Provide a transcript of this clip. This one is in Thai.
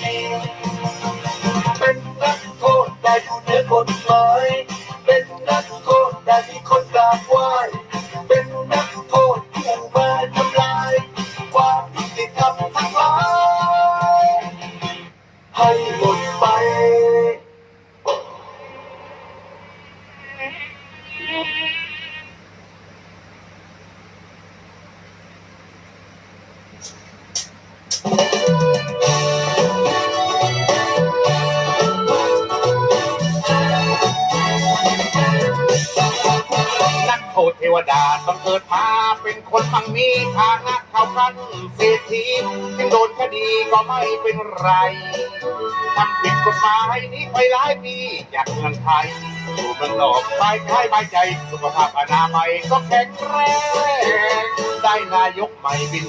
จริเป็นนักโทษแต่อยู่เหนือกฎหมาย เป็นนักโทษแต่มีคนกราบไหว้เป็นนักโทษที่มาทำลาย ความยุติธรรมทั้งหลายให้หมดไป Thank you. เทวดาบังเกิดมาเป็นคนมั่งมีฐานะเท่ากันเศรษฐีถึงโดนคดีก็ไม่เป็นไรทำผิดกฎหมายหนี้ไปหลายปีจากเมืองไทยสู่เมืองนอกไปให้บายใจ สุขภาพอนามัยก็แข็งแรงได้นายกใหม่บิน